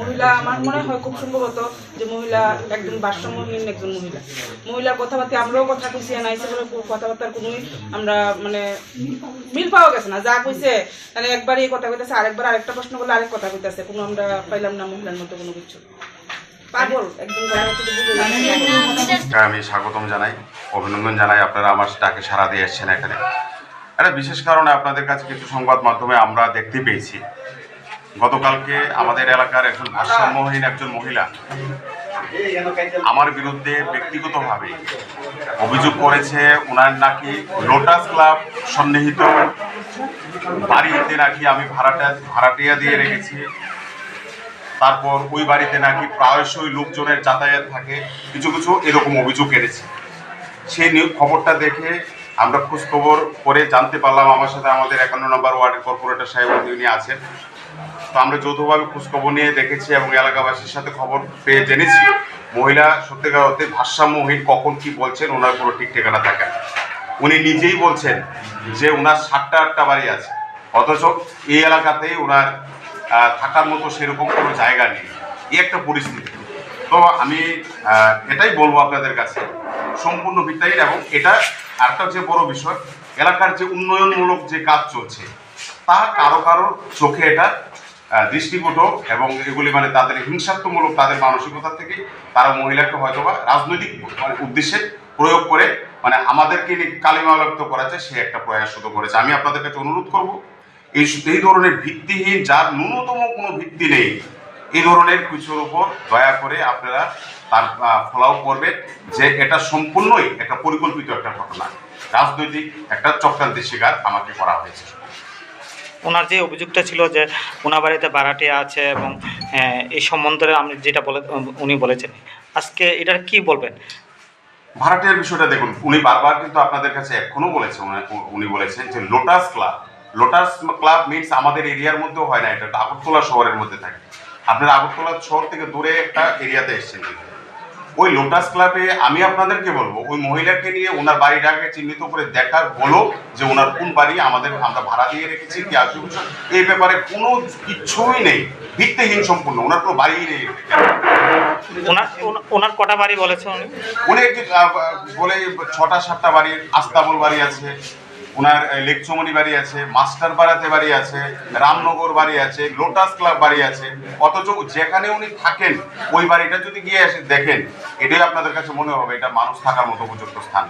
মহিলা আমার মনে হয় খুব সম্ভবত যে মহিলা একজন ভারসাম্যহীন একজন মহিলা। মহিলার কথাবার্তা আমরাও কথা কইছি না ইসে করে কথাবার্তার কোনোই আমরা মানে মিল পাওয়া গেছে না যা কইছে। মানে একবার এই কথা কইতেছে আরেকবার আরেকটা প্রশ্ন করলে আরেক কথা কইতেছে কোনো আমরা পাইলাম না মহিলার মতো কোনো কিছু। হ্যাঁ, আমি স্বাগতম জানাই অভিনন্দন জানাই আপনারা আমার ডাকে সাড়া দিয়ে এসছেন এখানে। একটা বিশেষ কারণে আপনাদের কাছে কিছু সংবাদ মাধ্যমে আমরা দেখতে পেয়েছি। গতকালকে আমাদের এলাকার একজন ভারসাম্যহীন একজন মহিলা আমার বিরুদ্ধে ব্যক্তিগতভাবে অভিযোগ করেছে ওনার নাকি লোটাস ক্লাব সন্নিহিত বাড়িতে নাকি আমি ভাড়াটা, ভাড়াটিয়া দিয়ে রেখেছি। তারপর ওই বাড়িতে নাকি প্রায়শই লোকজনের যাতায়াত থাকে। কিছু কিছু এরকম অভিযোগ এনেছে। সেই খবরটা দেখে আমরা খোঁজখবর করে জানতে পারলাম, আমার সাথে আমাদের একান্ন নম্বর ওয়ার্ডের কর্পোরেটর সাহেব উনি আছেন। তো আমরা যৌথভাবে খোঁজ খবর নিয়ে দেখেছি এবং এলাকাবাসীর সাথে খবর পেয়ে জেনেছি মহিলা সত্যিকার অর্থে ভারসাম্যহীন কখন কি বলছেন, ওনার কোনো ঠিক ঠিকানা থাকে না। উনি নিজেই বলছেন যে ওনার সাতটা আটটা বাড়ি আছে, অথচ এই এলাকাতেই ওনার থাকার মতো সেরকম কোনো জায়গা নেই। এই একটা পরিস্থিতি। তো আমি এটাই বলব আপনাদের কাছে। সম্পূর্ণ ভিত্তাহীন এবং এটা আরেকটা যে বড় বিষয়, এলাকার যে উন্নয়নমূলক যে কাজ চলছে, তা কারও কারও চোখে এটা আহ, দৃষ্টিকটু এবং এগুলি মানে তাদের হিংসাত্মমূলক তাদের মানসিকতা থেকে তারা মহিলাকে হয়তোবা রাজনৈতিক মানে উদ্দেশ্যে প্রয়োগ করে মানে আমাদেরকে নিয়ে কালিমালক্ত করাচ্ছে সে একটা প্রয়াস শুধু করেছে। আমি আপনাদের কাছে অনুরোধ করব এই এই ধরনের ভিত্তিহীন যার ন্যূনতম কোনো ভিত্তি নেই এই ধরনের কিছুর উপর দয়া করে আপনারা তার ফলাও করবেন যে এটা সম্পূর্ণই একটা পরিকল্পিত একটা ঘটনা। রাজনৈতিক একটা চক্রান্তের শিকার আমাকে করা হয়েছে। ওনার যে অভিযোগটা ছিল যে ওনার বাড়িতে ভাড়াটিয়া আছে এবং এই সম্বন্ধে আমি যেটা বলে, উনি বলেছেন, আজকে এটার কি বলবেন ভাড়াটিয়ার বিষয়টা দেখুন, উনি বারবার কিন্তু আপনাদের কাছে এখনও বলেছেন, উনি- বলেছেন যে Lotus Club Lotus Club means আমাদের এরিয়ার মধ্যেও হয় না, এটা আগরতলা শহরের মধ্যে থাকে আপনারা আগরতলা শহর থেকে দূরে একটা এরিয়াতে এসেছেন। ওই লোটাস ক্লাবে আমি আপনাদেরকে বলব ওই মহিলাকে নিয়ে ওনার বাড়িটাকে চিহ্নিত করে দেখার হলো যে ওনার কোন বাড়ি আমাদের আমরা ভাড়া দিয়ে রেখেছি কি আসবে এই ব্যাপারে কোনো কিচ্ছুই নেই ভিত্তিহীন সম্পূর্ণ ওনার কোনো বাড়িই নেই। ওনার ওনার কটা বাড়ি বলেছে উনি? উনি একটি বলে ছটা সাতটা বাড়ির আস্তাবল বাড়ি আছে ওনার লেকচমনি বাড়ি আছে, মাস্টার পাড়াতে বাড়ি আছে, রামনগর বাড়ি আছে, লোটাস ক্লাব বাড়ি আছে, অথচ যেখানে উনি থাকেন, ওই বাড়িটা যদি গিয়ে এসে দেখেন, এটাই আপনাদের কাছে মনে হবে, এটা মানুষ থাকার মতো উপযুক্ত স্থান।